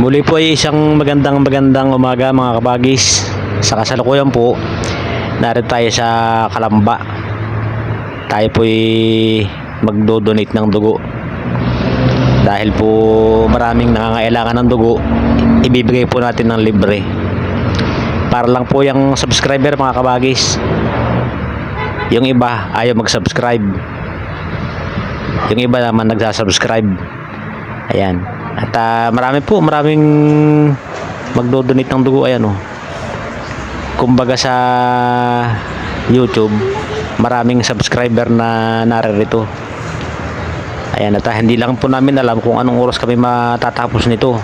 Muli po ay isang magandang magandang umaga mga kabagis. Sa kasalukuyan po, narito tayo sa Kalamba. Tayo po ay magdo-donate ng dugo. Dahil po maraming nangangailangan ng dugo, ibibigay po natin ng libre. Para lang po yung subscriber mga kabagis. Yung iba ayaw mag-subscribe. Yung iba naman nagsasubscribe. Ayan. At ah, marami po, maraming magdo-donate ng dugo. Ayan oh. Kumbaga sa YouTube, maraming subscriber na naririto. Ayan, at ah, hindi lang po namin alam kung anong oras kami matatapos nito.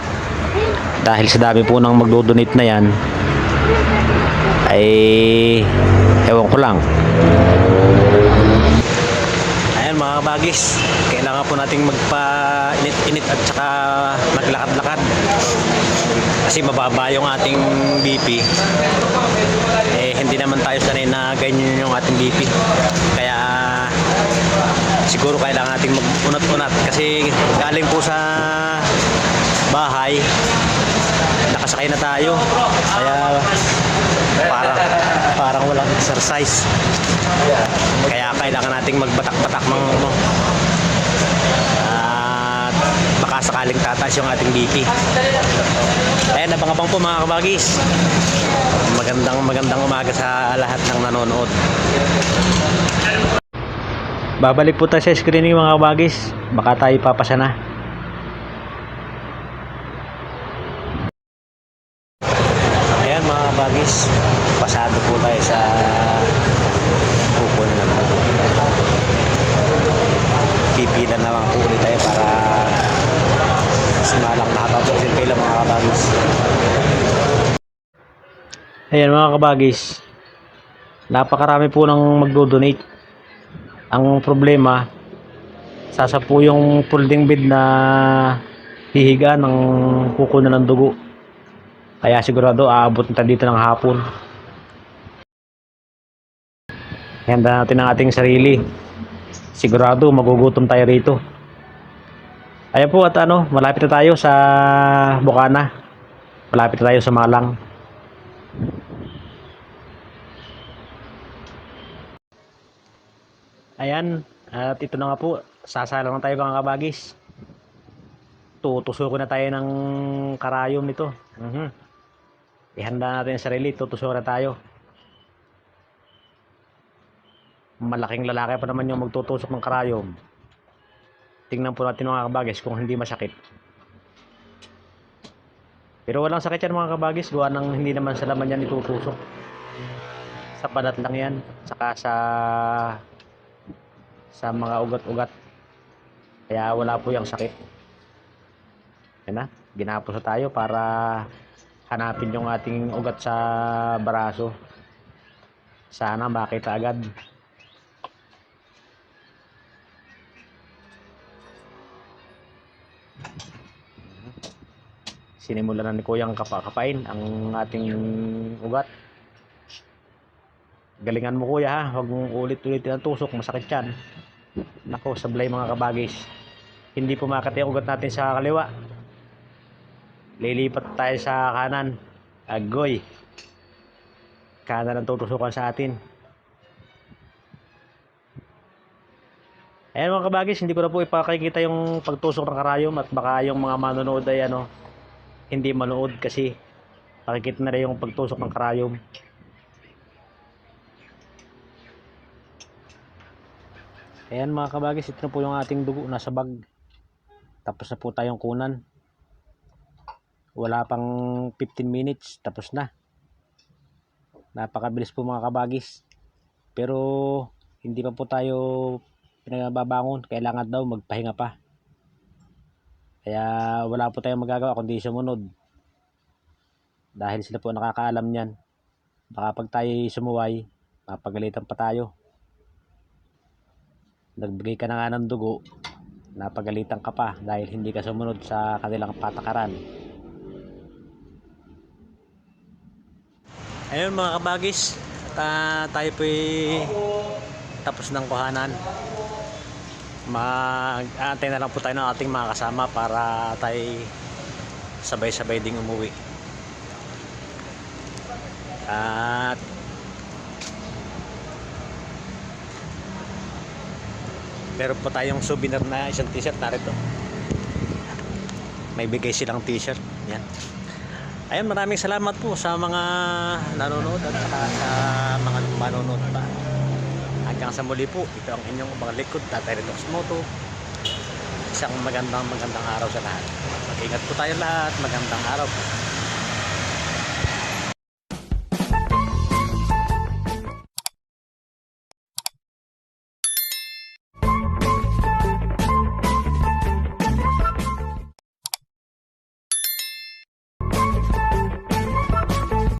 Dahil sa dami po ng magdo-donate na yan, ay ewan ko lang. Mga kabagis, kailangan po nating magpa-init-init at saka maglakad-lakad. Kasi mababa yung ating BP. Eh, hindi naman tayo sanay na ganyan yung ating BP. Kaya siguro kailangan nating mag-unat-unat kasi galing po sa bahay nakasakay na tayo kaya parang parang walang exercise. Kaya kailangan nating magbatak-batak ng ano at baka sakaling tataas yung ating BP ayan abang-abang po mga kabagis. Magandang magandang umaga sa lahat ng nanonood. Babalik po tayo sa screening mga kabagis. Baka tayo papasa na Ayan mga bagis, pasado po tayo sa kupon ng Pipila na lang po ulit tayo para sumalang nakatapos yung pila mga kabagis. Ayan mga kabagis, napakarami po ng magdo-donate. Ang problema, sasa po yung folding bed na hihiga ng kukunan ng dugo. Kaya sigurado aabot na dito ng hapon. Handa natin ang ating sarili. Sigurado magugutom tayo rito. Ayan po at ano, malapit na tayo sa Bukana. Malapit na tayo sa Malang. Ayan, at ito na nga po, sasalang na tayo mga kabagis. Tutusukin na tayo ng karayom nito. Mhm. Ihanda natin ang sarili, tutusukin na tayo. Malaking lalaki pa naman yung magtutusok ng karayom. Tingnan po natin mga kabagis kung hindi masakit. Pero walang sakit yan mga kabagis, gawa ng hindi naman sa laman yan itutusok. Sa balat lang yan, saka sa sa mga ugat-ugat. Kaya wala po yung sakit. Yan na, ginapos na tayo para hanapin yung ating ugat sa braso. Sana makita agad. Sinimulan na ni Kuyang kapakapain ang ating ugat. Galingan mo kuya ha, huwag mong ulit-ulitin ang tusok, masakit yan. Nako, sablay mga kabagis. Hindi pumakati ang ugat natin sa kaliwa. Lilipat tayo sa kanan. Agoy. Kanan ang tutusukan sa atin. Ayan mga kabagis, hindi ko na po ipakikita yung pagtusok ng karayom at baka yung mga manonood ay ano, hindi manood kasi pakikita na rin yung pagtusok ng karayom. Ayan mga kabagis, ito na po yung ating dugo nasa bag. Tapos na po tayong kunan. Wala pang 15 minutes, tapos na. Napakabilis po mga kabagis. Pero hindi pa po tayo pinagbabangon. Kailangan daw magpahinga pa. Kaya wala po tayong magagawa kundi sumunod. Dahil sila po nakakaalam niyan. Baka pag tayo sumuway, papagalitan pa tayo nagbigay ka na nga ng dugo, napagalitan ka pa dahil hindi ka sumunod sa kanilang patakaran. Ayun mga kabagis, ta tayo po tapos ng kuhanan. Mag-aantay na lang po tayo ng ating mga kasama para tayo sabay-sabay ding umuwi. At meron pa tayong souvenir na isang t-shirt narito. May bigay silang t-shirt. Yan. Ayun, maraming salamat po sa mga nanonood at saka sa mga manonood pa. Hanggang sa muli po, ito ang inyong mga likod, Tatay Retox Moto. Isang magandang magandang araw sa lahat. Mag-ingat po tayo lahat. Magandang araw po.